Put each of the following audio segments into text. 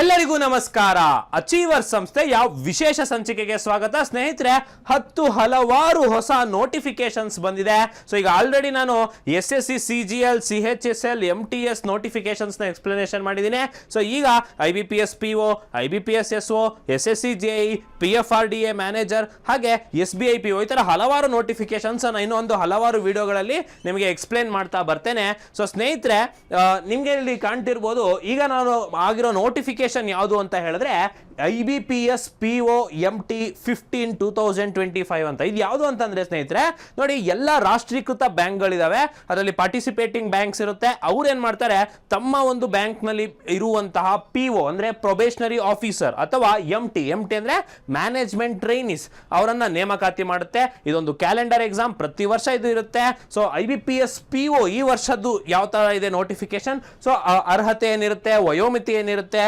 ಎಲ್ಲರಿಗೂ ನಮಸ್ಕಾರ. ಅಚೀವರ್ ಸಂಸ್ಥೆಯ ವಿಶೇಷ ಸಂಚಿಕೆಗೆ ಸ್ವಾಗತ. ಸ್ನೇಹಿತರೆ, ಹತ್ತು ಹಲವಾರು ಹೊಸ ನೋಟಿಫಿಕೇಶನ್ಸ್ ಬಂದಿದೆ. ಸೊ ಈಗ ಆಲ್ರೆಡಿ ನಾನು S S C C G L C H S L M T S ನೋಟಿಫಿಕೇಶನ್ಸ್ನ explanation ಮಾಡಿದ್ದೀನಿ. ಸೊ ಈಗ I B P S P O I B P S S O S S C G I P F R D A manager ಹಾಗೆ S B I P O ಈ ಥರ ಹಲವಾರು notifications ನಾನು ಇನ್ನೊಂದು ಹಲವಾರು ವಿಡಿಯೋಗಳಲ್ಲಿ ನಿಮಗೆ ಎಕ್ಸ್ಪ್ಲೇನ್ ಮಾಡ್ತಾ ಬರ್ತೇನೆ. ಸೊ ಸ್ನೇಹಿತರೆ ನಿಮ್ಗೆ ಇಲ್ಲಿ ಕಾಣ್ತಿರ್ಬೋದು, ಈಗ ನಾನು ಆಗಿರೋ ನೋಟಿಫಿಕೇಶನ್ ಯಾವುದು ಅಂತ ಹೇಳಿದ್ರೆ I B P S P O M T fifteen two thousand twenty five ಅಂತ. ಇದು ಯಾವುದು ಅಂತಂದ್ರೆ ಸ್ನೇಹಿತರೆ, ನೋಡಿ ಎಲ್ಲ ರಾಷ್ಟ್ರೀಕೃತ ಬ್ಯಾಂಕ್ಗಳಿದಾವೆ. ಅದರಲ್ಲಿ ಪಾರ್ಟಿಸಿಪೇಟಿಂಗ್ ಬ್ಯಾಂಕ್ಸ್ ಇರುತ್ತೆ. ಅವ್ರು ಏನ್ ಮಾಡ್ತಾರೆ, ತಮ್ಮ ಒಂದು ಬ್ಯಾಂಕ್ನಲ್ಲಿ ಇರುವಂತಹ ಪಿ ಒ, ಅಂದ್ರೆ ಪ್ರೊಬೇಷನರಿ ಆಫೀಸರ್ ಅಥವಾ ಎಂ ಟಿ. ಎಂ ಟಿ ಅಂದ್ರೆ ಮ್ಯಾನೇಜ್ಮೆಂಟ್ ಟ್ರೈನಿಸ್ ಅವರನ್ನ ನೇಮಕಾತಿ ಮಾಡುತ್ತೆ. ಇದೊಂದು ಕ್ಯಾಲೆಂಡರ್ ಎಕ್ಸಾಮ್ ಪ್ರತಿ ವರ್ಷ ಇದು ಇರುತ್ತೆ. So I B P S P O ಈ ವರ್ಷದ್ದು ಯಾವ ತರ ಇದೆ ನೋಟಿಫಿಕೇಶನ್ ಸೊ ಅರ್ಹತೆ ಏನಿರುತ್ತೆ, ವಯೋಮಿತಿ ಏನಿರುತ್ತೆ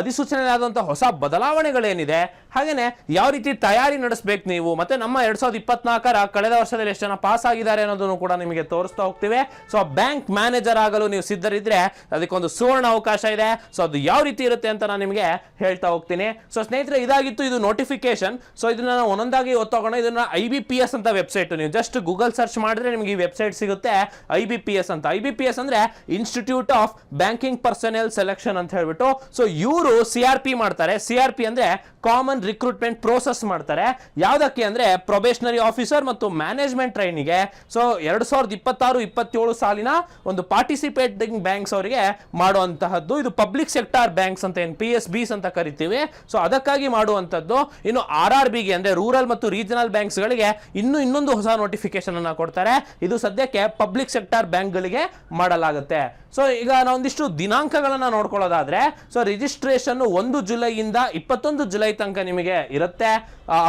ಅಧಿಸೂಚನೆ ಆದಂಥ ಹೊಸ ಬದಲಾವಣೆಗಳೇನಿದೆ? ಹಾಗೇನೆ, ಯಾವ ರೀತಿ ತಯಾರಿ ನಡೆಸಬೇಕು ನೀವು? ಮತ್ತೆ ನಮ್ಮ ಎರಡ್ ಸಾವಿರದ ಇಪ್ಪತ್ನಾಲ್ಕರ ಕಳೆದ ವರ್ಷದಲ್ಲಿ ಎಷ್ಟು ಜನ ಪಾಸ್ ಆಗಿದ್ದಾರೆ ಅನ್ನೋದನ್ನು ಕೂಡ ನಿಮಗೆ ತೋರಿಸ್ತಾ ಹೋಗ್ತೀವಿ. ಸೊ ಬ್ಯಾಂಕ್ ಮ್ಯಾನೇಜರ್ ಆಗಲು ನೀವು ಸಿದ್ಧರಿದ್ರೆ ಅದಕ್ಕೊಂದು ಸುವರ್ಣ ಅವಕಾಶ ಇದೆ. ಸೊ ಅದು ಯಾವ ರೀತಿ ಇರುತ್ತೆ ಅಂತ ನಾನು ನಿಮಗೆ ಹೇಳ್ತಾ ಹೋಗ್ತೀನಿ. ಸೊ ಸ್ನೇಹಿತರೆ, ಇದಾಗಿತ್ತು ಇದು ನೋಟಿಫಿಕೇಶನ್ ಸೊ ಇದನ್ನ ನಾವು ಒಂದೊಂದಾಗಿ ಒತ್ತೋಗೋಣ ಇದನ್ನ ಐ ಬಿ ಪಿ ಎಸ್ ಅಂತ ವೆಬ್ಸೈಟ್ ನೀವು ಜಸ್ಟ್ ಗೂಗಲ್ ಸರ್ಚ್ ಮಾಡಿದ್ರೆ ನಿಮಗೆ ಈ ವೆಬ್ಸೈಟ್ ಸಿಗುತ್ತೆ. ಐ ಬಿ ಪಿ ಎಸ್ ಅಂತ. ಐ ಬಿ ಪಿ ಎಸ್ ಅಂದ್ರೆ institute of banking personnel selection ಅಂತ ಹೇಳ್ಬಿಟ್ಟು. ಸೊ ಇವರು ಸಿ ಆರ್ ಪಿ ಮಾಡ್ತಾರೆ. ಸಿ ಆರ್ ಪಿ ಅಂದ್ರೆ ಕಾಮನ್ ರಿಕ್ರೂಟ್ಮೆಂಟ್ ಪ್ರೋಸೆಸ್ ಮಾಡ್ತಾರೆ. ಯಾವುದಕ್ಕೆ ಅಂದರೆ ಪ್ರೊಬೇಷನರಿ ಆಫೀಸರ್ ಮತ್ತು ಮ್ಯಾನೇಜ್ಮೆಂಟ್ ಟ್ರೈನಿಗೆ ಸೊ ಎರಡು ಸಾವಿರದ ಇಪ್ಪತ್ತಾರು, ಇಪ್ಪತ್ತೇಳು ಸಾಲಿನ ಒಂದು ಪಾರ್ಟಿಸಿಪೇಟಿಂಗ್ ಬ್ಯಾಂಕ್ಸ್ ಅವರಿಗೆ ಮಾಡುವಂತಹದ್ದು. ಇದು ಪಬ್ಲಿಕ್ ಸೆಕ್ಟಾರ್ ಬ್ಯಾಂಕ್ಸ್ ಅಂತ ಏನು ಪಿ ಎಸ್ ಬಿಸ್ ಅಂತ ಕರಿತೀವಿ. ಸೊ ಅದಕ್ಕಾಗಿ ಮಾಡುವಂಥದ್ದು ಇನ್ನು ಆರ್ ಆರ್ ಬಿಗೆ ಅಂದರೆ ರೂರಲ್ ಮತ್ತು ರೀಜನಲ್ ಬ್ಯಾಂಕ್ಸ್ಗಳಿಗೆ ಇನ್ನು ಇನ್ನೊಂದು ಹೊಸ ನೋಟಿಫಿಕೇಶನ್ ಅನ್ನು ಕೊಡ್ತಾರೆ. ಇದು ಸದ್ಯಕ್ಕೆ ಪಬ್ಲಿಕ್ ಸೆಕ್ಟಾರ್ ಬ್ಯಾಂಕ್ಗಳಿಗೆ ಮಾಡಲಾಗುತ್ತೆ. ಸೊ ಈಗ ನಾವೊಂದಿಷ್ಟು ದಿನಾಂಕಗಳನ್ನ ನೋಡ್ಕೊಳ್ಳೋದಾದ್ರೆ ಸೊ ರಿಜಿಸ್ಟ್ರೇಷನ್ ಒಂದು ಜುಲೈಯಿಂದ ಇಪ್ಪತ್ತೊಂದು ಜುಲೈ ತನಕ ನಿಮಗೆ ಇರುತ್ತೆ.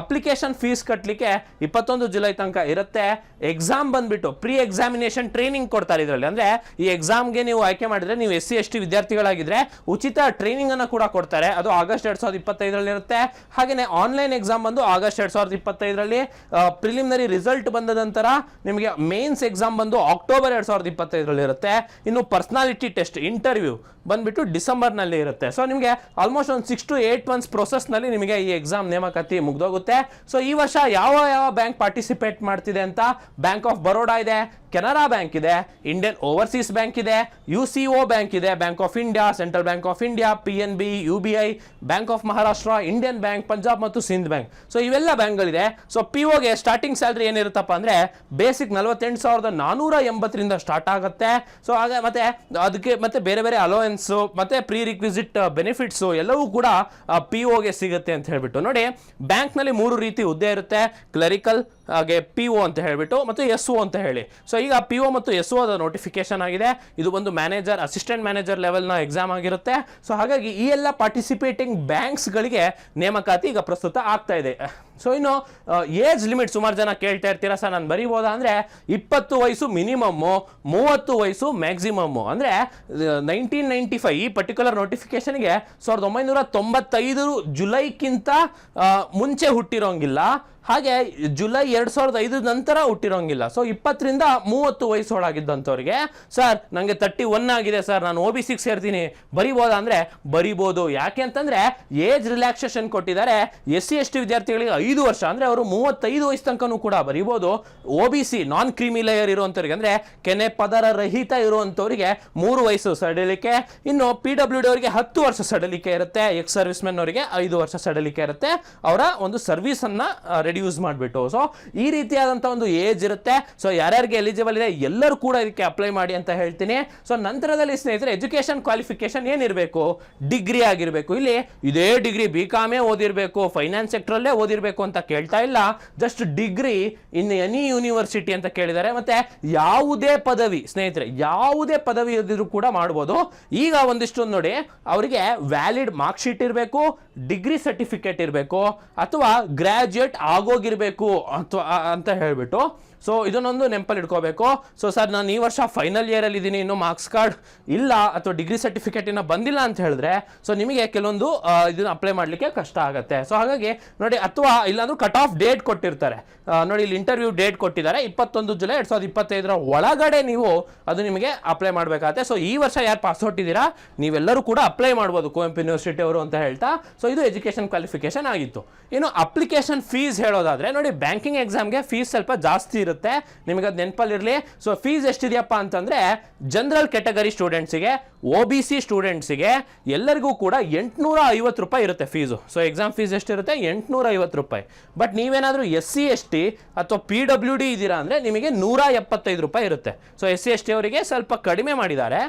ಅಪ್ಲಿಕೇಶನ್ ಫೀಸ್ ಕಟ್ಟಲಿಕ್ಕೆ ಇಪ್ಪತ್ತೊಂದು ಜುಲೈ ತನಕ ಇರುತ್ತೆ. ಎಕ್ಸಾಮ್ ಬಂದ್ಬಿಟ್ಟು ಪ್ರೀ ಎಕ್ಸಾಮಿನೇಷನ್ ಟ್ರೈನಿಂಗ್ ಕೊಡ್ತಾರೆ ಇದರಲ್ಲಿ. ಅಂದ್ರೆ, ಈ ಎಕ್ಸಾಮ್ಗೆ ನೀವು ಆಯ್ಕೆ ಮಾಡಿದ್ರೆ, ನೀವು ಎಸ್ ಸಿ ಎಸ್ ಟಿ ವಿದ್ಯಾರ್ಥಿಗಳಾಗಿದ್ರೆ ಉಚಿತ ಟ್ರೈನಿಂಗ್ ಅನ್ನು ಕೂಡ ಕೊಡ್ತಾರೆ. ಅದು ಆಗಸ್ಟ್ ಎರಡ್ ಸಾವಿರದ ಇಪ್ಪತ್ತೈದರಲ್ಲಿ ಇರುತ್ತೆ. ಹಾಗೆಯೇ ಆನ್ಲೈನ್ ಎಕ್ಸಾಮ್ ಬಂದು ಆಗಸ್ಟ್ ಎರಡ್ ಸಾವಿರದ ಇಪ್ಪತ್ತೈದರಲ್ಲಿ ಪ್ರಿಲಿಮಿನರಿ ರಿಸಲ್ಟ್ ಬಂದ ನಂತರ ನಿಮಗೆ ಮೇನ್ಸ್ ಎಕ್ಸಾಮ್ ಬಂದು ಅಕ್ಟೋಬರ್ ಎರಡ್ ಸಾವಿರದ ಇಪ್ಪತ್ತೈದರಲ್ಲಿ ಇರುತ್ತೆ. ಇನ್ನು ಪರ್ಸನಾಲಿಟಿ ಟೆಸ್ಟ್ ಇಂಟರ್ವ್ಯೂ ಬಂದ್ಬಿಟ್ಟು ಡಿಸೆಂಬರ್ನಲ್ಲಿ ಇರುತ್ತೆ. ಸೊ ನಿಮಗೆ ಆಲ್ಮೋಸ್ಟ್ ಒಂದು ಸಿಕ್ಸ್ ಟು ಏಟ್ ಮಂತ್ಸ್ ಪ್ರೊಸೆಸ್ನಲ್ಲಿ ನಿಮಗೆ ಈ ಎಕ್ಸಾಮ್ ನೇಮಕಾತಿ ಮುಗ್ದೋಗುತ್ತೆ. ಸೊ ಈ ವರ್ಷ ಯಾವ ಯಾವ ಬ್ಯಾಂಕ್ ಪಾರ್ಟಿಸಿಪೇಟ್ ಮಾಡ್ತಿದೆ ಅಂತ ಬ್ಯಾಂಕ್ ಆಫ್ ಬರೋಡಾ ಇದೆ ಕೆನರಾ ಬ್ಯಾಂಕ್ ಇದೆ ಇಂಡಿಯನ್ ಓವರ್ಸೀಸ್ ಬ್ಯಾಂಕ್ ಇದೆ ಯು ಸಿ ಒ ಬ್ಯಾಂಕ್ ಇದೆ Bank of India Central Bank of India P N B U B I Bank of Maharashtra Indian Bank Punjab ಮತ್ತು Sindh Bank so ಇವೆಲ್ಲ ಬ್ಯಾಂಕ್ಗಳಿದೆ. So P ಒಗೆ starting salary ಏನಿರುತ್ತಪ್ಪ ಅಂದರೆ basic ನಲವತ್ತೆಂಟು ಸಾವಿರದ ನಾನೂರ ಎಂಬತ್ತರಿಂದ ಸ್ಟಾರ್ಟ್ ಆಗುತ್ತೆ. ಸೊ ಹಾಗೆ ಮತ್ತೆ ಅದಕ್ಕೆ ಮತ್ತೆ ಬೇರೆ ಬೇರೆ ಅಲೋಯನ್ಸ್ ಮತ್ತೆ ಪ್ರೀ ರಿಕ್ವಿಸಿಟ್ ಬೆನಿಫಿಟ್ಸ್ ಎಲ್ಲವೂ ಕೂಡ ಪಿ ಒಗೆ ಸಿಗುತ್ತೆ ಅಂತ ಹೇಳ್ಬಿಟ್ಟು. ನೋಡಿ ಬ್ಯಾಂಕ್ನಲ್ಲಿ ಮೂರು ರೀತಿ ಹುದ್ದೆ ಇರುತ್ತೆ. ಕ್ಲರಿಕಲ್ ಹಾಗೆ ಪಿ ಒ ಅಂತ ಹೇಳಿಬಿಟ್ಟು ಮತ್ತು ಎಸ್ ಒ ಅಂತ ಹೇಳಿ. ಸೊ ಈಗ ಪಿ ಒ ಮತ್ತು ಎಸ್ ಒ ನೋಟಿಫಿಕೇಶನ್ ಆಗಿದೆ. ಇದು ಒಂದು ಮ್ಯಾನೇಜರ್ ಅಸಿಸ್ಟೆಂಟ್ ಮ್ಯಾನೇಜರ್ ಲೆವೆಲ್ನ ಎಕ್ಸಾಮ್ ಆಗಿರುತ್ತೆ. ಸೊ ಹಾಗಾಗಿ ಈ ಎಲ್ಲ ಪಾರ್ಟಿಸಿಪೇಟಿಂಗ್ ಬ್ಯಾಂಕ್ಸ್ಗಳಿಗೆ ನೇಮಕಾತಿ ಈಗ ಪ್ರಸ್ತುತ ಆಗ್ತಾ ಇದೆ. ಸೊ ಇನ್ನು ಏಜ್ ಲಿಮಿಟ್ ಸುಮಾರು ಜನ ಕೇಳ್ತಾ ಇರ್ತೀರಾ ಸರ್? ನಾನು ಬರೀಬೋದಾ? ಅಂದರೆ ಇಪ್ಪತ್ತು ವಯಸ್ಸು ಮಿನಿಮಮ್ಮು ಮೂವತ್ತು ವಯಸ್ಸು ಮ್ಯಾಕ್ಸಿಮಮ್ಮು ಅಂದರೆ ನೈನ್ಟೀನ್ ನೈಂಟಿ ಫೈವ್ ಈ ಪರ್ಟಿಕ್ಯುಲರ್ ನೋಟಿಫಿಕೇಶನ್ಗೆ ಸಾವಿರದ ಒಂಬೈನೂರ ತೊಂಬತ್ತೈದು ಜುಲೈಕ್ಕಿಂತ ಮುಂಚೆ ಹುಟ್ಟಿರೋಂಗಿಲ್ಲ. ಹಾಗೆ ಜುಲೈ ಎರಡ್ ಸಾವಿರದ ಐದು ನಂತರ ಹುಟ್ಟಿರೋಂಗಿಲ್ಲ. ಸೊ ಇಪ್ಪತ್ತರಿಂದ ಮೂವತ್ತು ವಯಸ್ಸೊಳಗಿದ್ದಂಥವ್ರಿಗೆ, ಸರ್ ನನಗೆ ತರ್ಟಿ ಒನ್ ಆಗಿದೆ, ಸರ್, ನಾನು ಒ ಬಿ ಸಿಕ್ಸ್ ಸೇರ್ತೀನಿ. ಬರಿಬೋದಾ? ಅಂದರೆ, ಬರಿಬೋದು. ಯಾಕೆ ಅಂತಂದ್ರೆ, ಏಜ್ ರಿಲ್ಯಾಕ್ಸೇಷನ್ ಕೊಟ್ಟಿದ್ದಾರೆ. ಎಸ್ ಸಿ ಎಸ್ ಟಿ ವಿದ್ಯಾರ್ಥಿಗಳಿಗೆ ಐದು ವರ್ಷ. ಅಂದರೆ, ಅವರು ಮೂವತ್ತೈದು ವಯಸ್ಸು ತನಕನೂ ಕೂಡ ಬರಿಬೋದು. O B C non creamy layer ಇರುವಂಥವ್ರಿಗೆ, ಅಂದರೆ, ಕೆನೆ ಪದರ ರಹಿತ ಇರುವಂಥವ್ರಿಗೆ ಮೂರು ವಯಸ್ಸು ಸಡಿಲಿಕೆ. ಇನ್ನು ಪಿ ಡಬ್ಲ್ಯೂ ಡಿ ಅವರಿಗೆ ಹತ್ತು ವರ್ಷ ಸಡಲಿಕೆ ಇರುತ್ತೆ. ಎಕ್ಸ್ ಸರ್ವಿಸ್ ಮೆನ್ ಅವರಿಗೆ ಐದು ವರ್ಷ ಸಡಲಿಕೆ ಇರುತ್ತೆ. ಅವರ ಒಂದು ಸರ್ವಿಸ್ ಅನ್ನ ರೆಡ್ಯೂಸ್ ಮಾಡಿಬಿಟ್ಟು. ಸೊ ಈ ರೀತಿಯಾದಂಥ ಒಂದು ಏಜ್ ಇರುತ್ತೆ. ಸೊ ಯಾರ್ಯಾರಿಗೆ ಎಲಿಜಿಬಲ್ ಇದೆ, ಎಲ್ಲರೂ ಕೂಡ ಇದಕ್ಕೆ ಅಪ್ಲೈ ಮಾಡಿ ಅಂತ ಹೇಳ್ತೀನಿ. ಸೊ ನಂತರದಲ್ಲಿ ಸ್ನೇಹಿತರೆ ಎಜುಕೇಶನ್ ಕ್ವಾಲಿಫಿಕೇಶನ್ ಏನಿರಬೇಕು? ಡಿಗ್ರಿ ಆಗಿರಬೇಕು. ಇಲ್ಲಿ ಇದೇ ಡಿಗ್ರಿ ಬಿ ಕಾಮೇ ಓದಿರಬೇಕು ಫೈನಾನ್ಸ್ ಸೆಕ್ಟ್ರಲ್ಲೇ ಓದಿರಬೇಕು ಅಂತ ಕೇಳ್ತಾ ಇಲ್ಲ. Just degree in any university ಅಂತ ಕೇಳಿದ್ದಾರೆ. ಮತ್ತೆ ಯಾವುದೇ ಪದವಿ, ಸ್ನೇಹಿತರೆ, ಯಾವುದೇ ಪದವಿ ಇದ್ರೂ ಕೂಡ ಮಾಡ್ಬೋದು. ಈಗ ಒಂದಿಷ್ಟು ನೋಡಿ, ಅವರಿಗೆ ವ್ಯಾಲಿಡ್ ಮಾರ್ಕ್ ಶೀಟ್ ಇರಬೇಕು ಡಿಗ್ರಿ ಸರ್ಟಿಫಿಕೇಟ್ ಇರಬೇಕು, ಅಥವಾ ಗ್ರಾಜ್ಯುಯೇಟ್ ಆಗೋಗಿರ್ಬೇಕು ಅಥವಾ ಅಂತ ಹೇಳ್ಬಿಟ್ಟು ಸೊ ಇದನ್ನೊಂದು ನೆನಪಲ್ಲಿ ಇಟ್ಕೋಬೇಕು. ಸೊ ಸರ್ ನಾನು ಈ ವರ್ಷ ಫೈನಲ್ ಇಯರಲ್ಲಿ ಇದ್ದೀನಿ ಇನ್ನು ಮಾರ್ಕ್ಸ್ ಕಾರ್ಡ್ ಇಲ್ಲ ಅಥವಾ ಡಿಗ್ರಿ ಸರ್ಟಿಫಿಕೇಟ್ ಇನ್ನ ಬಂದಿಲ್ಲ ಅಂತ ಹೇಳಿದ್ರೆ ಸೊ ನಿಮಗೆ ಕೆಲವೊಂದು ಇದನ್ನು ಅಪ್ಲೈ ಮಾಡಲಿಕ್ಕೆ ಕಷ್ಟ ಆಗುತ್ತೆ. ಸೊ ಹಾಗಾಗಿ ನೋಡಿ, ಅಥವಾ ಇಲ್ಲಾಂದ್ರೂ ಕಟ್ ಆಫ್ ಡೇಟ್ ಕೊಟ್ಟಿರ್ತಾರೆ. ನೋಡಿ, ಇಲ್ಲಿ ಇಂಟರ್ವ್ಯೂ ಡೇಟ್ ಕೊಟ್ಟಿದ್ದಾರೆ. ಇಪ್ಪತ್ತೊಂದು ಜುಲೈ ಎರಡು ಸಾವಿರದ ಇಪ್ಪತ್ತೈದರ ಒಳಗಡೆ ನೀವು ಅದು ನಿಮಗೆ ಅಪ್ಲೈ ಮಾಡಬೇಕಾಗತ್ತೆ. ಸೊ ಈ ವರ್ಷ ಯಾರು ಪಾಸ್ ಔಟ್ ನೀವೆಲ್ಲರೂ ಕೂಡ ಅಪ್ಲೈ ಮಾಡ್ಬೋದು ಕುವೆಂಪು ಯೂನಿವರ್ಸಿಟಿ ಅವರು ಅಂತ ಹೇಳ್ತಾ. ಸೊ ಇದು ಎಜುಕೇಷನ್ ಕ್ವಾಲಿಫಿಕೇಶನ್ ಆಗಿತ್ತು. ಇನ್ನು ಅಪ್ಲಿಕೇಶನ್ ಫೀಸ್ ಹೇಳೋದಾದರೆ, ನೋಡಿ ಬ್ಯಾಂಕಿಂಗ್ ಎಕ್ಸಾಮ್ಗೆ ಫೀಸ್ ಸ್ವಲ್ಪ ಜಾಸ್ತಿ ಇರುತ್ತೆ. ನಿಮಗೆ ಅದು ನೆನಪಲ್ಲಿರಲಿ. ಸೊ ಫೀಸ್ ಎಷ್ಟಿದೆಯಪ್ಪ ಅಂತಂದ್ರೆ ಜನರಲ್ ಕೆಟಗರಿ ಸ್ಟೂಡೆಂಟ್ಸಿಗೆ ಒ ಬಿ ಸಿ ಸ್ಟೂಡೆಂಟ್ಸಿಗೆ ಎಲ್ಲರಿಗೂ ಕೂಡ ಎಂಟುನೂರ ಐವತ್ತು ರೂಪಾಯಿ ಇರುತ್ತೆ ಫೀಸು ಸೊ ಎಕ್ಸಾಮ್ ಫೀಸ್ ಎಷ್ಟಿರುತ್ತೆ? ಎಂಟುನೂರ ಐವತ್ತು ರೂಪಾಯಿ. ಬಟ್ ನೀವೇನಾದರೂ ಎಸ್ ಸಿ ಎಸ್ ಟಿ ಅಥವಾ ಪಿ ಡಬ್ಲ್ಯೂ ಡಿ ಇದ್ದೀರಾ ಅಂದರೆ ನಿಮಗೆ ನೂರ ಎಪ್ಪತ್ತೈದು ರೂಪಾಯಿ ಇರುತ್ತೆ. So S C S T ಅವರಿಗೆ ಸ್ವಲ್ಪ ಕಡಿಮೆ ಮಾಡಿದ್ದಾರೆ.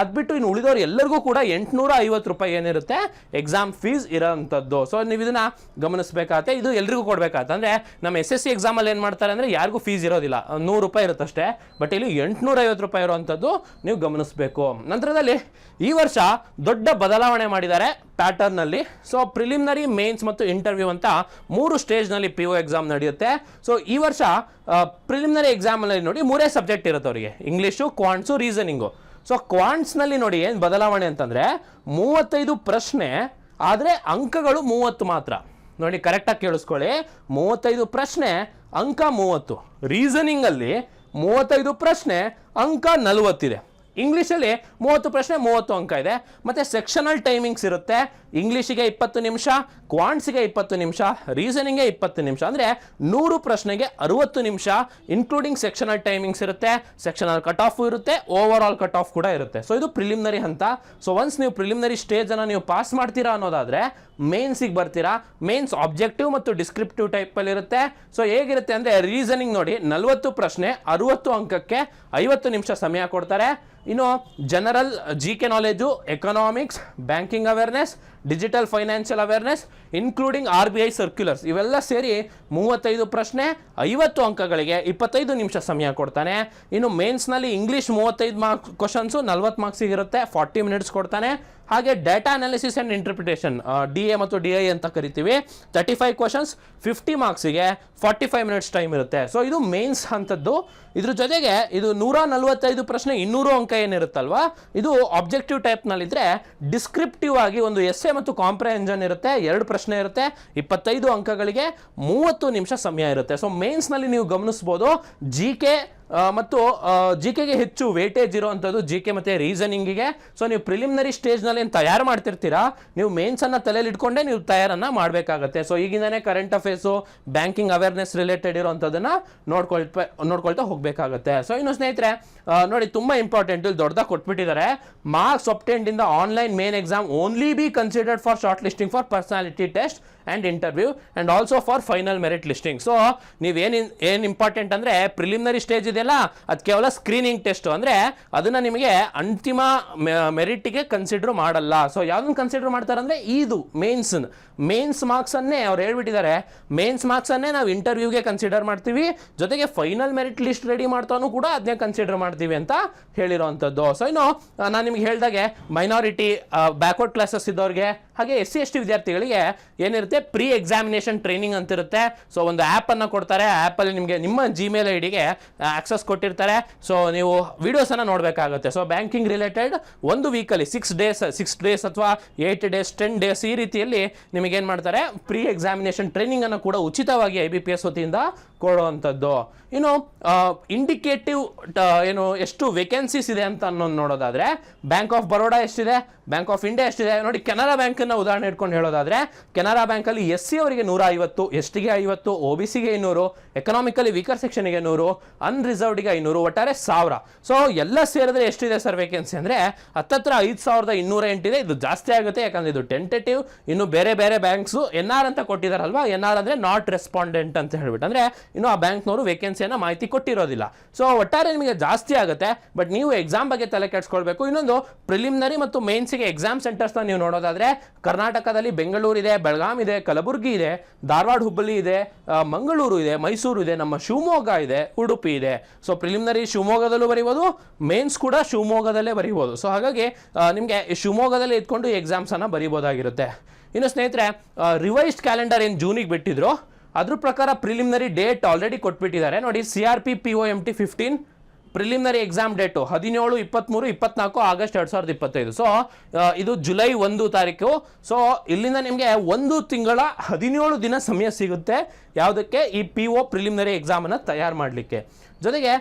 ಅದು ಬಿಟ್ಟು ಇನ್ನು ಉಳಿದವರು ಎಲ್ಲರಿಗೂ ಕೂಡ ಎಂಟುನೂರ ಐವತ್ತು ರೂಪಾಯಿ ಏನಿರುತ್ತೆ? Exam fees ಇರೋಂಥದ್ದು. ಸೊ ನೀವು ಇದನ್ನ ಗಮನಿಸಬೇಕಾಗತ್ತೆ. ಇದು ಎಲ್ರಿಗೂ ಕೊಡಬೇಕಾಗತ್ತೆ. ಅಂದರೆ, ನಮ್ಮ ಎಸ್ ಎಸ್ ಸಿ ಎಕ್ಸಾಮಲ್ಲಿ ಏನು ಮಾಡ್ತಾರೆ ಅಂದರೆ, ಯಾರಿಗೂ ಫೀಸ್ ಇರೋದಿಲ್ಲ. ನೂರು ರೂಪಾಯಿ ಇರುತ್ತಷ್ಟೇ. ಬಟ್ ಇಲ್ಲಿ ಎಂಟುನೂರ ಐವತ್ತು ರೂಪಾಯಿ ಇರುವಂಥದ್ದು ನೀವು ಗಮನಿಸಬೇಕು. ನಂತರದಲ್ಲಿ ಈ ವರ್ಷ ದೊಡ್ಡ ಬದಲಾವಣೆ ಮಾಡಿದ್ದಾರೆ ಪ್ಯಾಟರ್ನಲ್ಲಿ ಸೊ ಪ್ರಿಲಿಮಿನರಿ ಮೇನ್ಸ್ ಮತ್ತು ಇಂಟರ್ವ್ಯೂ ಅಂತ ಮೂರು ಸ್ಟೇಜ್ನಲ್ಲಿ ಪಿ ಒ ಎಕ್ಸಾಮ್ ನಡೆಯುತ್ತೆ. ಸೊ ಈ ವರ್ಷ ಪ್ರಿಲಿಮಿನರಿ ಎಕ್ಸಾಮಲ್ಲಿ ನೋಡಿ ಮೂರೇ ಸಬ್ಜೆಕ್ಟ್ ಇರುತ್ತೆ ಅವರಿಗೆ. ಇಂಗ್ಲೀಷು ಕ್ವಾಂಟ್ಸು ರೀಸನಿಂಗು ಸೊ ಕ್ವಾಂಟ್ಸ್ನಲ್ಲಿ ನೋಡಿ ಏನು ಬದಲಾವಣೆ ಅಂತಂದರೆ ಮೂವತ್ತೈದು ಪ್ರಶ್ನೆ, ಆದರೆ ಅಂಕಗಳು ಮೂವತ್ತು ಮಾತ್ರ. ನೋಡಿ ಕರೆಕ್ಟಾಗಿ ಕೇಳಿಸ್ಕೊಳ್ಳಿ. ಮೂವತ್ತೈದು ಪ್ರಶ್ನೆ ಅಂಕ ಮೂವತ್ತು. ರೀಸನಿಂಗಲ್ಲಿ ಮೂವತ್ತೈದು ಪ್ರಶ್ನೆ, ಅಂಕ ನಲವತ್ತಿದೆ. ಇಂಗ್ಲೀಷಲ್ಲಿ ಮೂವತ್ತು ಪ್ರಶ್ನೆ, ಮೂವತ್ತು ಅಂಕ ಇದೆ. ಮತ್ತು ಸೆಕ್ಷನಲ್ ಟೈಮಿಂಗ್ಸ್ ಇರುತ್ತೆ. ಇಂಗ್ಲೀಷಿಗೆ ಇಪ್ಪತ್ತು ನಿಮಿಷ ಕ್ವಾಂಟ್ಸ್ಗೆ ಇಪ್ಪತ್ತು ನಿಮಿಷ ರೀಸನಿಂಗ್ಗೆ ಇಪ್ಪತ್ತು ನಿಮಿಷ. ಅಂದರೆ ನೂರು ಪ್ರಶ್ನೆಗೆ ಅರುವತ್ತು ನಿಮಿಷ ಇನ್ಕ್ಲೂಡಿಂಗ್ ಸೆಕ್ಷನಲ್ ಟೈಮಿಂಗ್ಸ್ ಇರುತ್ತೆ ಸೆಕ್ಷನಲ್ ಕಟ್ ಆಫ್ ಇರುತ್ತೆ ಓವರ್ ಆಲ್ ಕಟ್ ಆಫ್ ಕೂಡ ಇರುತ್ತೆ. ಸೊ ಇದು ಪ್ರಿಲಿಮಿನರಿ ಹಂತ ಸೊ ಒನ್ಸ್ ನೀವು ಪ್ರಿಲಿಮಿನರಿ ಸ್ಟೇಜನ್ನು ನೀವು ಪಾಸ್ ಮಾಡ್ತೀರಾ ಅನ್ನೋದಾದರೆ ಮೇನ್ಸಿಗೆ ಬರ್ತೀರಾ. ಮೇನ್ಸ್ ಆಬ್ಜೆಕ್ಟಿವ್ ಮತ್ತು ಡಿಸ್ಕ್ರಿಪ್ಟಿವ್ ಟೈಪಲ್ಲಿ ಇರುತ್ತೆ. ಸೊ ಹೇಗಿರುತ್ತೆ ಅಂದರೆ ರೀಸನಿಂಗ್ ನೋಡಿ, ನಲವತ್ತು ಪ್ರಶ್ನೆ, ಅರುವತ್ತು ಅಂಕಕ್ಕೆ ಐವತ್ತು ನಿಮಿಷ ಸಮಯ ಕೊಡ್ತಾರೆ. ಇನ್ನು general G K knowledge economics banking awareness digital financial awareness including R B I circulars ಇವೆಲ್ಲ ಸೇರಿ ಮೂವತ್ತೈದು ಪ್ರಶ್ನೆ, ಐವತ್ತು ಅಂಕಗಳಿಗೆ ಇಪ್ಪತ್ತೈದು ನಿಮಿಷ ಸಮಯ ಕೊಡ್ತಾನೆ. ಇನ್ನು ಮೇನ್ಸ್ನಲ್ಲಿ ಇಂಗ್ಲೀಷ್ ಮೂವತ್ತೈದು ಮಾರ್ಕ್ಸ್ ಕ್ವಶನ್ಸು ನಲ್ವತ್ತು ಮಾರ್ಕ್ಸಿಗೆ ಇರುತ್ತೆ ಫಾರ್ಟಿ ಮಿನಿಟ್ಸ್ ಕೊಡ್ತಾನೆ. ಹಾಗೆ data analysis and interpretation D A ಮತ್ತು ಡಿ ಐ ಅಂತ ಕರಿತೀವಿ. ತರ್ಟಿ ಫೈವ್ ಕ್ವಶನ್ಸ್ ಫಿಫ್ಟಿ ಮಾರ್ಕ್ಸಿಗೆ ಫಾರ್ಟಿ ಫೈವ್ ಮಿನಿಟ್ಸ್ ಟೈಮ್ ಇರುತ್ತೆ. ಸೊ ಇದು ಮೇನ್ಸ್ ಅಂಥದ್ದು. ಇದ್ರ ಜೊತೆಗೆ ಇದು ನೂರ ನಲವತ್ತೈದು ಪ್ರಶ್ನೆ ಇನ್ನೂರು ಅಂಕ ಏನಿರುತ್ತಲ್ವ? ಇದು ಆಬ್ಜೆಕ್ಟಿವ್ ಟೈಪ್ನಲ್ಲಿದ್ದರೆ ಡಿಸ್ಕ್ರಿಪ್ಟಿವ್ ಆಗಿ ಒಂದು ಎಸ್ ಎ ಮತ್ತು ಕಾಂಪ್ರಹೆನ್ಷನ್ ಇರುತ್ತೆ. ಎರಡು ಪ್ರಶ್ನೆ ಇರುತ್ತೆ. ಇಪ್ಪತ್ತೈದು ಅಂಕಗಳಿಗೆ ಮೂವತ್ತು ನಿಮಿಷ ಸಮಯ ಇರುತ್ತೆ. ಸೊ ಮೇನ್ಸ್ನಲ್ಲಿ ನೀವು ಗಮನಿಸ್ಬೋದು. ಜಿ ಕೆ ಮತ್ತು ಜಿ ಕೆಗೆ ಹೆಚ್ಚು ವೇಟೇಜ್ ಇರುವಂಥದ್ದು ಜಿ ಕೆ ಮತ್ತು ರೀಸನಿಂಗಿಗೆ ಸೊ ನೀವು ಪ್ರಿಲಿಮಿನರಿ ಸ್ಟೇಜ್ನಲ್ಲಿ ಏನು ತಯಾರು ಮಾಡ್ತಿರ್ತೀರಾ, ನೀವು ಮೇನ್ಸನ್ನು ತಲೆಯಲ್ಲಿ ಇಟ್ಕೊಂಡೇ ನೀವು ತಯಾರನ್ನು ಮಾಡಬೇಕಾಗತ್ತೆ. ಸೊ ಈಗಿಂದನೇ current affairs banking awareness related ಇರುವಂಥದ್ದನ್ನು ನೋಡ್ಕೊಳ್ತಾ ನೋಡ್ಕೊಳ್ತಾ ಹೋಗಬೇಕಾಗತ್ತೆ. ಸೊ ಇನ್ನು ಸ್ನೇಹಿತರೆ ನೋಡಿ ತುಂಬ ಇಂಪಾರ್ಟೆಂಟ್ ಇಲ್ಲಿ ದೊಡ್ಡದಾಗ ಕೊಟ್ಬಿಟ್ಟಿದ್ದಾರೆ. Marks obtained in the online main exam only be considered for short listing for personality test and interview and also for final merit listing so ನೀವೇನು ಏನು ಇಂಪಾರ್ಟೆಂಟ್ ಅಂದರೆ ಪ್ರಿಲಿಮಿನರಿ ಸ್ಟೇಜ್ ಇದೆಯಲ್ಲ, ಅದು ಕೇವಲ ಸ್ಕ್ರೀನಿಂಗ್ ಟೆಸ್ಟು ಅಂದರೆ ಅದನ್ನು ನಿಮಗೆ ಅಂತಿಮ ಮೆರಿಟಿಗೆ ಕನ್ಸಿಡರ್ ಮಾಡಲ್ಲ. ಸೊ ಯಾವುದನ್ನು ಕನ್ಸಿಡರ್ ಮಾಡ್ತಾರೆ ಅಂದರೆ ಇದು ಮೇನ್ಸ್ ಮೇನ್ಸ್ ಮಾರ್ಕ್ಸನ್ನೇ ಅವ್ರು ಹೇಳ್ಬಿಟ್ಟಿದ್ದಾರೆ. ಮೇನ್ಸ್ ಮಾರ್ಕ್ಸನ್ನೇ ನಾವು ಇಂಟರ್ವ್ಯೂಗೆ ಕನ್ಸಿಡರ್ ಮಾಡ್ತೀವಿ. ಜೊತೆಗೆ ಫೈನಲ್ ಮೆರಿಟ್ ಲಿಸ್ಟ್ ರೆಡಿ ಮಾಡ್ತಾನು ಕೂಡ ಅದನ್ನೇ ಕನ್ಸಿಡರ್ ಮಾಡ್ತೀವಿ ಅಂತ ಹೇಳಿರೋವಂಥದ್ದು ಸೊ ಇನ್ನು, ನಾನು ನಿಮ್ಗೆ ಹೇಳಿದಾಗೆ ಮೈನಾರಿಟಿ ಬ್ಯಾಕ್ವರ್ಡ್ ಕ್ಲಾಸಸ್ ಇದ್ದವ್ರಿಗೆ ಹಾಗೆ ಎಸ್ ಸಿ ಎಸ್ ಟಿ ವಿದ್ಯಾರ್ಥಿಗಳಿಗೆ ಏನಿರುತ್ತೆ ಪ್ರೀ ಎಕ್ಸಾಮಿನೇಷನ್ ಟ್ರೈನಿಂಗ್ ಅಂತಿರುತ್ತೆ. ಸೊ ಒಂದು ಆ್ಯಪನ್ನು ಕೊಡ್ತಾರೆ. ಆ್ಯಪಲ್ಲಿ ನಿಮಗೆ ನಿಮ್ಮ ಜಿಮೇಲ್ ಐ ಡಿಗೆ ಆಕ್ಸಸ್ ಕೊಟ್ಟಿರ್ತಾರೆ. ಸೊ ನೀವು ವೀಡಿಯೋಸನ್ನು ನೋಡಬೇಕಾಗುತ್ತೆ. ಸೊ ಬ್ಯಾಂಕಿಂಗ್ ರಿಲೇಟೆಡ್ ಒಂದು weekly six days six days ಅಥವಾ ಏಯ್ಟ್ ಡೇಸ್ ಟೆನ್ ಡೇಸ್ ಈ ರೀತಿಯಲ್ಲಿ ನಿಮಗೇನು ಮಾಡ್ತಾರೆ? ಪ್ರೀ ಎಕ್ಸಾಮಿನೇಷನ್ ಟ್ರೈನಿಂಗನ್ನು ಕೂಡ ಉಚಿತವಾಗಿ ಐ ಬಿ ಪಿ ಎಸ್ ವತಿಯಿಂದ ಕೊಡುವಂಥದ್ದು. ಇನ್ನು ಇಂಡಿಕೇಟಿವ್ ಏನು, ಎಷ್ಟು ವೇಕೆನ್ಸೀಸ್ ಇದೆ ಅಂತ ಅನ್ನೋದು ನೋಡೋದಾದ್ರೆ ಬ್ಯಾಂಕ್ ಆಫ್ ಬರೋಡಾ ಎಷ್ಟಿದೆ ಬ್ಯಾಂಕ್ ಆಫ್ ಇಂಡಿಯಾ ಎಷ್ಟಿದೆ, ನೋಡಿ ಕೆನರಾ ಬ್ಯಾಂಕನ್ನು ಉದಾಹರಣೆ ಇಟ್ಕೊಂಡು ಹೇಳೋದಾದ್ರೆ, ಕೆನರಾ ಬ್ಯಾಂಕಲ್ಲಿ ಎಸ್ ಸಿ ಅವರಿಗೆ ನೂರ ಐವತ್ತು ಎಸ್ ಟಿಗೆ ಐವತ್ತು ಒ ಬಿ ಸಿಗೆ ಇನ್ನೂರು ಎಕನಾಮಿಕಲಿ ವೀಕರ್ ಸೆಕ್ಷನ್ಗೆ ನೂರು ಅನ್ರಿಸರ್ವ್ಡ್ಗೆ ಐನೂರು, ಒಟ್ಟಾರೆ ಸಾವಿರ. ಸೊ ಎಲ್ಲ ಸೇರಿದ್ರೆ ಎಷ್ಟಿದೆ ಸರ್ ವೇಕೆನ್ಸಿ ಅಂದರೆ, ಹತ್ತತ್ರ ಐದು ಸಾವಿರದ ಇನ್ನೂರ ಎಂಟಿದೆ ಇದು. ಜಾಸ್ತಿ ಆಗುತ್ತೆ, ಯಾಕಂದ್ರೆ ಇದು ಟೆಂಟೇಟಿವ್ ಇನ್ನು ಬೇರೆ ಬೇರೆ ಬ್ಯಾಂಕ್ಸು ಎನ್ ಆರ್ ಅಂತ ಕೊಟ್ಟಿದ್ದಾರಲ್ವಾ ಎನ್ ಆರ್ ಅಂದರೆ ನಾಟ್ ರೆಸ್ಪಾಂಡೆಂಟ್ ಅಂತ ಹೇಳ್ಬಿಟ್ಟು. ಅಂದರೆ ಇನ್ನು ಆ ಬ್ಯಾಂಕ್ನವರು ವೇಕೆನ್ಸಿಯನ್ನು ಮಾಹಿತಿ ಕೊಟ್ಟಿರೋದಿಲ್ಲ. ಸೊ ಒಟ್ಟಾರೆ ನಿಮಗೆ ಜಾಸ್ತಿ ಆಗುತ್ತೆ ಬಟ್ ನೀವು ಎಕ್ಸಾಮ್ ಬಗ್ಗೆ ತಲೆ ಕೆಡಿಸ್ಕೊಳ್ಬೇಕು. ಇನ್ನೊಂದು ಪ್ರಿಲಿಮಿನರಿ ಮತ್ತು ಮೇನ್ಸಿಗೆ ಎಕ್ಸಾಮ್ ಸೆಂಟರ್ಸ್ನ ನೀವು ನೋಡೋದಾದರೆ, ಕರ್ನಾಟಕದಲ್ಲಿ ಬೆಂಗಳೂರು ಇದೆ, ಬೆಳಗಾಂ ಇದೆ, ಕಲಬುರಗಿ ಇದೆ, ಧಾರವಾಡ, ಹುಬ್ಬಳ್ಳಿ ಇದೆ ಮಂಗಳೂರು ಇದೆ, ಮೈಸೂರು ಇದೆ, ನಮ್ಮ ಶಿವಮೊಗ್ಗ ಇದೆ, ಉಡುಪಿ ಇದೆ. ಸೊ ಪ್ರಿಲಿಮಿನರಿ ಶಿವಮೊಗ್ಗದಲ್ಲೂ ಬರೀಬೋದು ಮೇನ್ಸ್ ಕೂಡ ಶಿವಮೊಗ್ಗದಲ್ಲೇ ಬರೀಬೋದು. ಸೊ ಹಾಗಾಗಿ ನಿಮಗೆ ಶಿವಮೊಗ್ಗದಲ್ಲೇ ಇದ್ಕೊಂಡು ಎಕ್ಸಾಮ್ಸನ್ನು ಬರೀಬೋದಾಗಿರುತ್ತೆ. ಇನ್ನು ಸ್ನೇಹಿತರೆ ರಿವೈಸ್ಡ್ ಕ್ಯಾಲೆಂಡರ್ ಏನು ಜೂನಿಗೆ ಬಿಟ್ಟಿದ್ರು? ಅದ್ರ ಪ್ರಕಾರ ಪ್ರಿಲಿಮಿನರಿ ಡೇಟ್ ಆಲ್ರೆಡಿ ಕೊಟ್ಬಿಟ್ಟಿದ್ದಾರೆ. ನೋಡಿ C R P P O M T fifteen preliminary exam date ಹದಿನೇಳು ಇಪ್ಪತ್ತ್ಮೂರು ಇಪ್ಪತ್ನಾಲ್ಕು, ಆಗಸ್ಟ್ ಎರಡು ಸಾವಿರದ ಇಪ್ಪತ್ತೈದು. ಸೊ ಇದು ಜುಲೈ ಒಂದು ತಾರೀಕು. ಸೊ ಇಲ್ಲಿಂದ ನಿಮಗೆ ಒಂದು ತಿಂಗಳ ಹದಿನೇಳು ದಿನ ಸಮಯ ಸಿಗುತ್ತೆ ಯಾವುದಕ್ಕೆ? ಈ ಪಿ ಒ ಪ್ರಿಲಿಮಿನರಿ ಎಕ್ಸಾಮನ್ನು ತಯಾರು ಮಾಡಲಿಕ್ಕೆ. ಜೊತೆಗೆ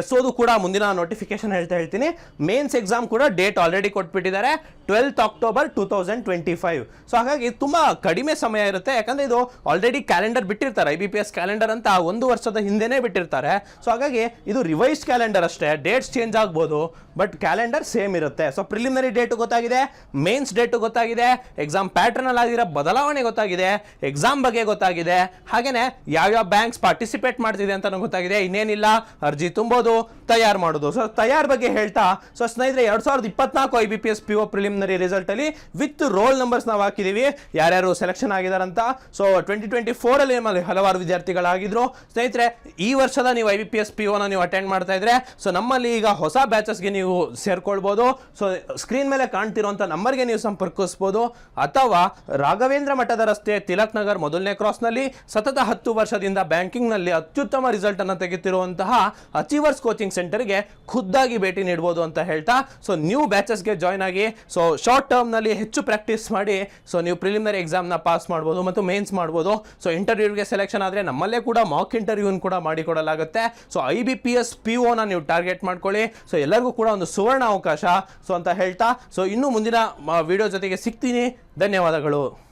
ಎಸ್ ಓದು ಕೂಡ ಮುಂದಿನ ನೋಟಿಫಿಕೇಶನ್ ಹೇಳ್ತಾ ಹೇಳ್ತೀನಿ. ಮೇನ್ಸ್ ಎಕ್ಸಾಮ್ ಕೂಡ date already ಕೊಟ್ಬಿಟ್ಟಿದ್ದಾರೆ. Twelfth October two thousand twenty five so ಹಾಗಾಗಿ ತುಂಬ ಕಡಿಮೆ ಸಮಯ ಇರುತ್ತೆ. ಯಾಕಂದರೆ ಇದು ಆಲ್ರೆಡಿ ಕ್ಯಾಲೆಂಡರ್ ಬಿಟ್ಟಿರ್ತಾರೆ. I B P S calendar ಅಂತ ಒಂದು ವರ್ಷದ ಹಿಂದೆನೇ ಬಿಟ್ಟಿರ್ತಾರೆ. ಸೊ ಹಾಗಾಗಿ ಇದು ರಿವೈಸ್ ಕ್ಯಾಲೆಂಡರ್ ಅಷ್ಟೇ. ಡೇಟ್ಸ್ ಚೇಂಜ್ ಆಗ್ಬೋದು ಬಟ್ ಕ್ಯಾಲೆಂಡರ್ ಸೇಮ್ ಇರುತ್ತೆ. ಸೊ ಪ್ರಿಲಿಮಿನರಿ ಡೇಟು ಗೊತ್ತಾಗಿದೆ ಮೇನ್ಸ್ ಡೇಟು ಗೊತ್ತಾಗಿದೆ ಎಕ್ಸಾಮ್ ಪ್ಯಾಟರ್ನಲ್ಲಿ ಆಗಿರೋ ಬದಲಾವಣೆ ಗೊತ್ತಾಗಿದೆ ಎಕ್ಸಾಮ್ ಬಗ್ಗೆ ಗೊತ್ತಾಗಿದೆ. ಹಾಗೆಯೇ ಯಾವ್ಯಾವ ಬ್ಯಾಂಕ್ಸ್ ಪಾರ್ಟಿಸಿಪೇಟ್ ಮಾಡ್ತಿದೆ ಅಂತ ಗೊತ್ತಾಗಿದೆ. ಇನ್ನೇನಿಲ್ಲ, ಅರ್ಜಿ ತುಂಬೋದು ತಯಾರು ಮಾಡೋದು. ಸೊ ತಯಾರ್ ಬಗ್ಗೆ ಹೇಳ್ತಾ ಸೊ ಸ್ನೇಹಿತರೆ, ಎರಡ್ ಸಾವಿರದ ಇಪ್ಪತ್ನಾಲ್ಕು I B P S P O preliminary result ಅಲ್ಲಿ ವಿತ್ ರೋಲ್ ನಂಬರ್ಸ್ ನಾವು ಹಾಕಿದೀವಿ. ಯಾರ್ಯಾರು ಸೆಲೆಕ್ಷನ್ ಆಗಿದಾರಂತ ಸೊ ಟ್ವೆಂಟಿ ಟ್ವೆಂಟಿ ಫೋರ್ ಅಲ್ಲಿ ನಮ್ಮಲ್ಲಿ ಹಲವಾರು ವಿದ್ಯಾರ್ಥಿಗಳಾಗಿದ್ರು. ಸ್ನೇಹಿತರೆ, ಈ ವರ್ಷದ ನೀವು I B P S P ಒನ ನೀವು ಅಟೆಂಡ್ ಮಾಡ್ತಾ ಇದ್ರೆ ಸೊ ನಮ್ಮಲ್ಲಿ ಈಗ ಹೊಸ ಬ್ಯಾಚಸ್ಗೆ ನೀವು ಸೇರ್ಕೊಳ್ಬೋದು. ಸೊ ಸ್ಕ್ರೀನ್ ಮೇಲೆ ಕಾಣ್ತಿರುವಂಥ ನಂಬರ್ಗೆ ನೀವು ಸಂಪರ್ಕಿಸ್ಬೋದು. ಅಥವಾ ರಾಘವೇಂದ್ರ ಮಠದ ರಸ್ತೆ, ತಿಲಕ್ ನಗರ್ ಮೊದಲನೇ ಕ್ರಾಸ್ನಲ್ಲಿ ಸತತ ಹತ್ತು ವರ್ಷದಿಂದ ಬ್ಯಾಂಕಿಂಗ್ನಲ್ಲಿ ಅತ್ಯುತ್ತಮ ರಿಸಲ್ಟ್ ಅನ್ನು ತೆಗೆತಿರುವಂತಹ ಅಚೀವರ್ಸ್ ಕೋಚಿಂಗ್ ಸೆಂಟರ್ಗೆ ಖುದ್ದಾಗಿ ಭೇಟಿ ನೀಡಬಹುದು ಅಂತ ಹೇಳ್ತಾ ಸೊ ನ್ಯೂ ಬ್ಯಾಚಸ್ಗೆ ಜಾಯ್ನ್ ಆಗಿ ಸೊ ಶಾರ್ಟ್ ಟರ್ಮ್ನಲ್ಲಿ ಹೆಚ್ಚು ಪ್ರಾಕ್ಟೀಸ್ ಮಾಡಿ ಸೊ ನೀವು ಪ್ರಿಲಿಮಿನರಿ ಎಕ್ಸಾಮ್ನ ಪಾಸ್ ಮಾಡ್ಬೋದು ಮತ್ತು ಮೇನ್ಸ್ ಮಾಡ್ಬೋದು. ಸೊ ಇಂಟರ್ವ್ಯೂಗೆ ಸೆಲೆಕ್ಷನ್ ಆದರೆ ನಮ್ಮಲ್ಲೇ ಕೂಡ ಮಾಕ್ ಇಂಟರ್ವ್ಯೂನ್ ಕೂಡ ಮಾಡಿಕೊಡಲಾಗುತ್ತೆ so I B P S P ಒನ ನೀವು ಟಾರ್ಗೆಟ್ ಮಾಡ್ಕೊಳ್ಳಿ. ಸೊ ಎಲ್ಲರಿಗೂ ಕೂಡ ಒಂದು ಸುವರ್ಣ ಅವಕಾಶ. ಸೊ ಅಂತ ಹೇಳ್ತಾ ಸೊ ಇನ್ನು ಮುಂದಿನ ವಿಡಿಯೋ ಜೊತೆಗೆ ಸಿಗ್ತೀನಿ. ಧನ್ಯವಾದಗಳು.